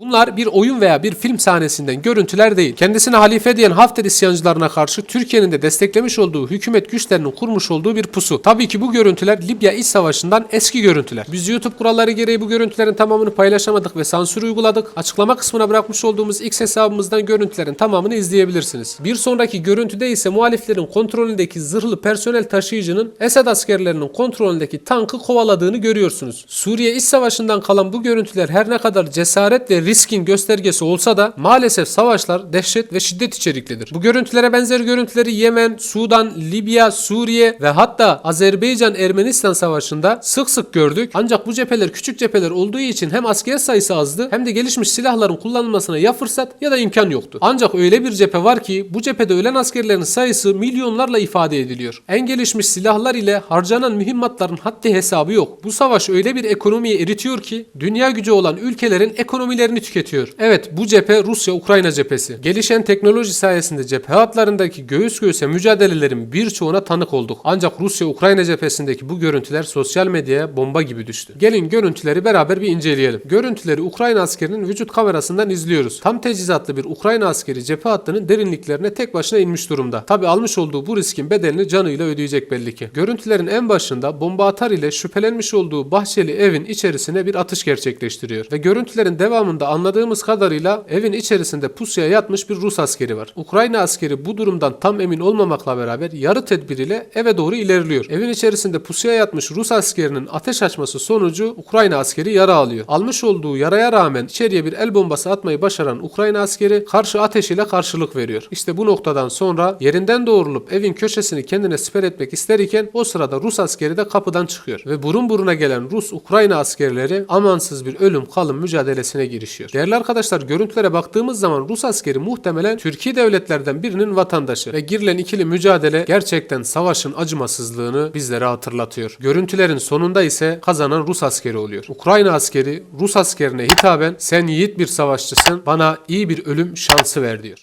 Bunlar bir oyun veya bir film sahnesinden görüntüler değil. Kendisine halife diyen Hafter isyancılarına karşı Türkiye'nin de desteklemiş olduğu hükümet güçlerinin kurmuş olduğu bir pusu. Tabii ki bu görüntüler Libya İç Savaşı'ndan eski görüntüler. Biz YouTube kuralları gereği bu görüntülerin tamamını paylaşamadık ve sansür uyguladık. Açıklama kısmına bırakmış olduğumuz X hesabımızdan görüntülerin tamamını izleyebilirsiniz. Bir sonraki görüntüde ise muhaliflerin kontrolündeki zırhlı personel taşıyıcının Esed askerlerinin kontrolündeki tankı kovaladığını görüyorsunuz. Suriye İç Savaşı'ndan kalan bu görüntüler her ne kadar cesaret riskin göstergesi olsa da maalesef savaşlar dehşet ve şiddet içeriklidir. Bu görüntülere benzer görüntüleri Yemen, Sudan, Libya, Suriye ve hatta Azerbaycan-Ermenistan savaşında sık sık gördük. Ancak bu cepheler küçük cepheler olduğu için hem asker sayısı azdı hem de gelişmiş silahların kullanılmasına ya fırsat ya da imkan yoktu. Ancak öyle bir cephe var ki bu cephede ölen askerlerin sayısı milyonlarla ifade ediliyor. En gelişmiş silahlar ile harcanan mühimmatların haddi hesabı yok. Bu savaş öyle bir ekonomiyi eritiyor ki dünya gücü olan ülkelerin ekonomilerini tüketiyor. Evet bu cephe Rusya-Ukrayna cephesi. Gelişen teknoloji sayesinde cephe hatlarındaki göğüs göğüse mücadelelerin birçoğuna tanık olduk. Ancak Rusya-Ukrayna cephesindeki bu görüntüler sosyal medyaya bomba gibi düştü. Gelin görüntüleri beraber bir inceleyelim. Görüntüleri Ukrayna askerinin vücut kamerasından izliyoruz. Tam teçhizatlı bir Ukrayna askeri cephe hattının derinliklerine tek başına inmiş durumda. Tabi almış olduğu bu riskin bedelini canıyla ödeyecek belli ki. Görüntülerin en başında bomba atar ile şüphelenmiş olduğu bahçeli evin içerisine bir atış gerçekleştiriyor. Ve görüntülerin devamında anladığımız kadarıyla evin içerisinde pusuya yatmış bir Rus askeri var. Ukrayna askeri bu durumdan tam emin olmamakla beraber yarı tedbiriyle eve doğru ilerliyor. Evin içerisinde pusuya yatmış Rus askerinin ateş açması sonucu Ukrayna askeri yara alıyor. Almış olduğu yaraya rağmen içeriye bir el bombası atmayı başaran Ukrayna askeri karşı ateşiyle karşılık veriyor. İşte bu noktadan sonra yerinden doğrulup evin köşesini kendine siper etmek isterken o sırada Rus askeri de kapıdan çıkıyor. Ve burun buruna gelen Rus-Ukrayna askerleri amansız bir ölüm kalım mücadelesine girişiyor. Değerli arkadaşlar görüntülere baktığımız zaman Rus askeri muhtemelen Türkiye devletlerden birinin vatandaşı ve girilen ikili mücadele gerçekten savaşın acımasızlığını bizlere hatırlatıyor. Görüntülerin sonunda ise kazanan Rus askeri oluyor. Ukrayna askeri Rus askerine hitaben sen yiğit bir savaşçısın bana iyi bir ölüm şansı ver diyor.